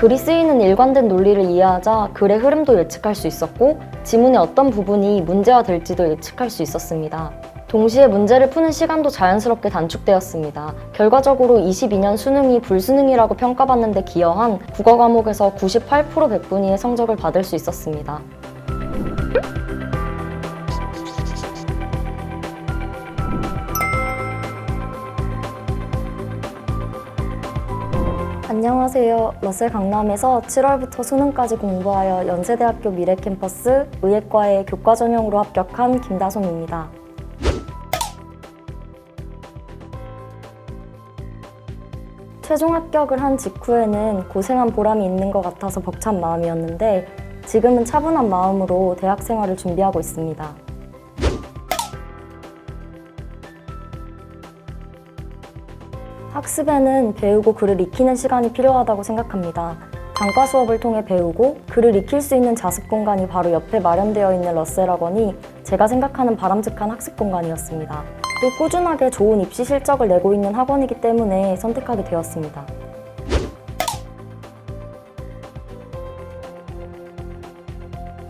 글이 쓰이는 일관된 논리를 이해하자 글의 흐름도 예측할 수 있었고 지문의 어떤 부분이 문제가 될지도 예측할 수 있었습니다. 동시에 문제를 푸는 시간도 자연스럽게 단축되었습니다. 결과적으로 22년 수능이 불수능이라고 평가받는 데 기여한 국어 과목에서 98% 100분위의 성적을 받을 수 있었습니다. 안녕하세요. 러셀 강남에서 7월부터 수능까지 공부하여 연세대학교 미래캠퍼스 의예과에 교과 전형으로 합격한 김다솜입니다. 최종 합격을 한 직후에는 고생한 보람이 있는 것 같아서 벅찬 마음이었는데 지금은 차분한 마음으로 대학 생활을 준비하고 있습니다. 학습에는 배우고 글을 익히는 시간이 필요하다고 생각합니다. 단과 수업을 통해 배우고 글을 익힐 수 있는 자습 공간이 바로 옆에 마련되어 있는 러셀 학원이 제가 생각하는 바람직한 학습 공간이었습니다. 또 꾸준하게 좋은 입시 실적을 내고 있는 학원이기 때문에 선택하게 되었습니다.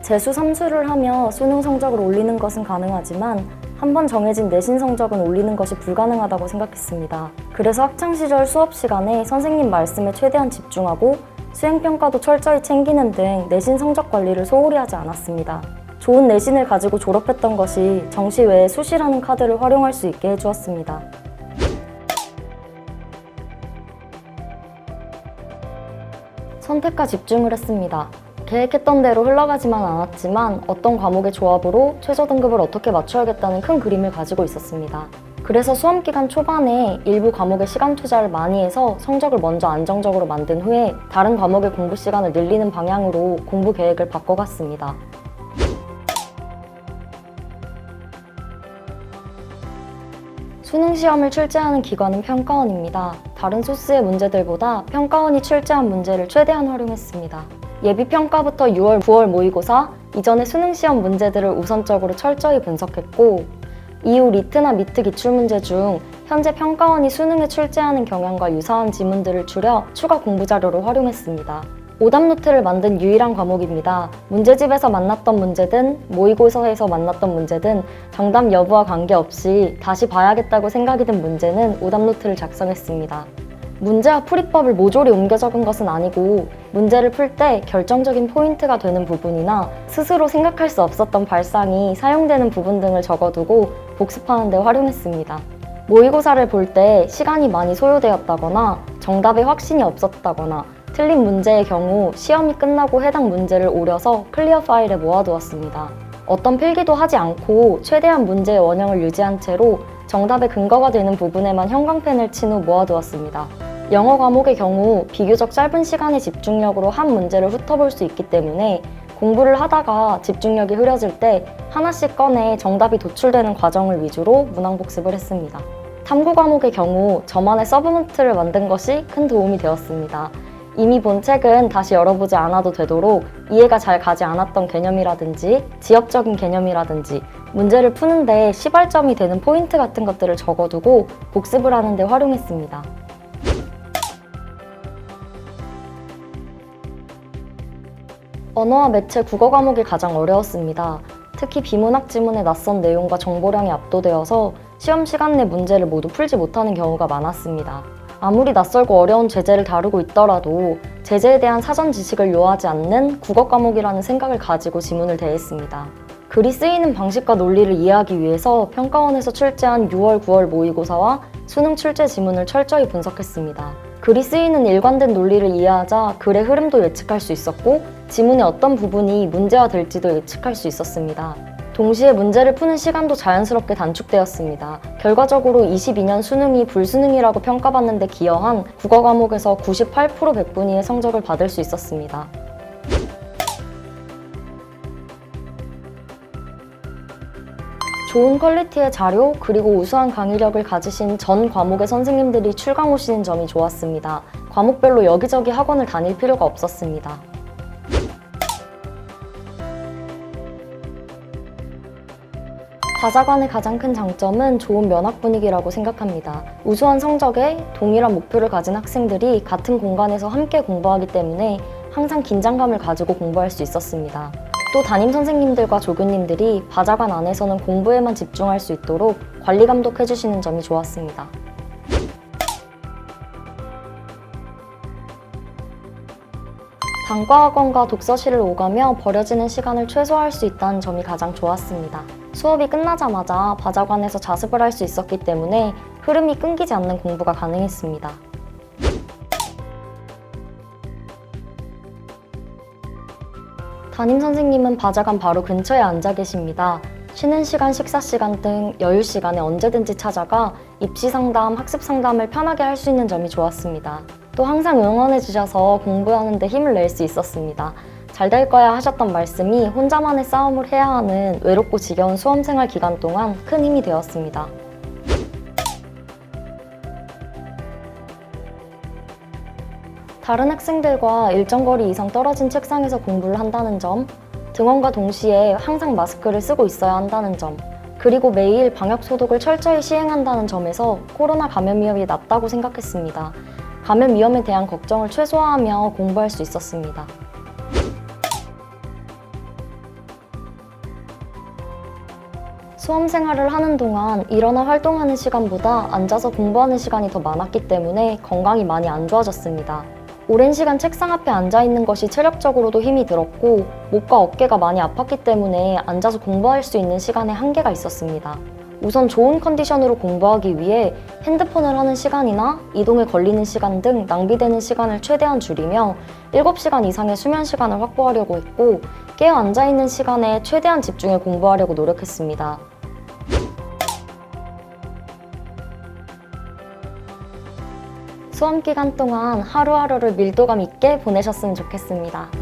재수 3수를 하며 수능 성적을 올리는 것은 가능하지만 한 번 정해진 내신 성적은 올리는 것이 불가능하다고 생각했습니다. 그래서 학창시절 수업 시간에 선생님 말씀에 최대한 집중하고 수행평가도 철저히 챙기는 등 내신 성적 관리를 소홀히 하지 않았습니다. 좋은 내신을 가지고 졸업했던 것이 정시 외에 수시라는 카드를 활용할 수 있게 해주었습니다. 선택과 집중을 했습니다. 계획했던 대로 흘러가지만 않았지만 어떤 과목의 조합으로 최저 등급을 어떻게 맞춰야겠다는 큰 그림을 가지고 있었습니다. 그래서 수험 기간 초반에 일부 과목에 시간 투자를 많이 해서 성적을 먼저 안정적으로 만든 후에 다른 과목의 공부 시간을 늘리는 방향으로 공부 계획을 바꿔갔습니다. 수능 시험을 출제하는 기관은 평가원입니다. 다른 소스의 문제들보다 평가원이 출제한 문제를 최대한 활용했습니다. 예비 평가부터 6월, 9월 모의고사, 이전의 수능 시험 문제들을 우선적으로 철저히 분석했고, 이후 리트나 미트 기출 문제 중 현재 평가원이 수능에 출제하는 경향과 유사한 지문들을 추려 추가 공부 자료로 활용했습니다. 오답 노트를 만든 유일한 과목입니다. 문제집에서 만났던 문제든 모의고사에서 만났던 문제든 정답 여부와 관계없이 다시 봐야겠다고 생각이 든 문제는 오답 노트를 작성했습니다. 문제와 풀이법을 모조리 옮겨 적은 것은 아니고 문제를 풀 때 결정적인 포인트가 되는 부분이나 스스로 생각할 수 없었던 발상이 사용되는 부분 등을 적어두고 복습하는 데 활용했습니다. 모의고사를 볼 때 시간이 많이 소요되었다거나 정답에 확신이 없었다거나 틀린 문제의 경우 시험이 끝나고 해당 문제를 오려서 클리어 파일에 모아두었습니다. 어떤 필기도 하지 않고 최대한 문제의 원형을 유지한 채로 정답의 근거가 되는 부분에만 형광펜을 친 후 모아두었습니다. 영어 과목의 경우 비교적 짧은 시간의 집중력으로 한 문제를 훑어볼 수 있기 때문에 공부를 하다가 집중력이 흐려질 때 하나씩 꺼내 정답이 도출되는 과정을 위주로 문항 복습을 했습니다. 탐구 과목의 경우 저만의 서브노트를 만든 것이 큰 도움이 되었습니다. 이미 본 책은 다시 열어보지 않아도 되도록 이해가 잘 가지 않았던 개념이라든지 지역적인 개념이라든지 문제를 푸는데 시발점이 되는 포인트 같은 것들을 적어두고 복습을 하는데 활용했습니다. 언어와 매체 국어 과목이 가장 어려웠습니다. 특히 비문학 지문의 낯선 내용과 정보량이 압도되어서 시험 시간 내 문제를 모두 풀지 못하는 경우가 많았습니다. 아무리 낯설고 어려운 제재를 다루고 있더라도 제재에 대한 사전 지식을 요하지 않는 국어 과목이라는 생각을 가지고 지문을 대했습니다. 글이 쓰이는 방식과 논리를 이해하기 위해서 평가원에서 출제한 6월, 9월 모의고사와 수능 출제 지문을 철저히 분석했습니다. 글이 쓰이는 일관된 논리를 이해하자 글의 흐름도 예측할 수 있었고 지문의 어떤 부분이 문제가 될지도 예측할 수 있었습니다. 동시에 문제를 푸는 시간도 자연스럽게 단축되었습니다. 결과적으로 22년 수능이 불수능이라고 평가받는 데 기여한 국어 과목에서 98% 100분위의 성적을 받을 수 있었습니다. 좋은 퀄리티의 자료 그리고 우수한 강의력을 가지신 전 과목의 선생님들이 출강 오시는 점이 좋았습니다. 과목별로 여기저기 학원을 다닐 필요가 없었습니다. 바자관의 가장 큰 장점은 좋은 면학 분위기라고 생각합니다. 우수한 성적에 동일한 목표를 가진 학생들이 같은 공간에서 함께 공부하기 때문에 항상 긴장감을 가지고 공부할 수 있었습니다. 또 담임 선생님들과 조교님들이 바자관 안에서는 공부에만 집중할 수 있도록 관리 감독해 주시는 점이 좋았습니다. 단과학원과 독서실을 오가며 버려지는 시간을 최소화할 수 있다는 점이 가장 좋았습니다. 수업이 끝나자마자 바자관에서 자습을 할 수 있었기 때문에 흐름이 끊기지 않는 공부가 가능했습니다. 담임 선생님은 바자관 바로 근처에 앉아 계십니다. 쉬는 시간, 식사 시간 등 여유 시간에 언제든지 찾아가 입시 상담, 학습 상담을 편하게 할 수 있는 점이 좋았습니다. 또 항상 응원해 주셔서 공부하는데 힘을 낼 수 있었습니다. 잘 될 거야 하셨던 말씀이 혼자만의 싸움을 해야 하는 외롭고 지겨운 수험 생활 기간 동안 큰 힘이 되었습니다. 다른 학생들과 일정 거리 이상 떨어진 책상에서 공부를 한다는 점, 등원과 동시에 항상 마스크를 쓰고 있어야 한다는 점, 그리고 매일 방역 소독을 철저히 시행한다는 점에서 코로나 감염 위험이 낮다고 생각했습니다. 감염 위험에 대한 걱정을 최소화하며 공부할 수 있었습니다. 수험 생활을 하는 동안 일어나 활동하는 시간보다 앉아서 공부하는 시간이 더 많았기 때문에 건강이 많이 안 좋아졌습니다. 오랜 시간 책상 앞에 앉아 있는 것이 체력적으로도 힘이 들었고 목과 어깨가 많이 아팠기 때문에 앉아서 공부할 수 있는 시간에 한계가 있었습니다. 우선 좋은 컨디션으로 공부하기 위해 핸드폰을 하는 시간이나 이동에 걸리는 시간 등 낭비되는 시간을 최대한 줄이며 7시간 이상의 수면 시간을 확보하려고 했고 깨어 앉아 있는 시간에 최대한 집중해 공부하려고 노력했습니다. 수험 기간 동안 하루하루를 밀도감 있게 보내셨으면 좋겠습니다.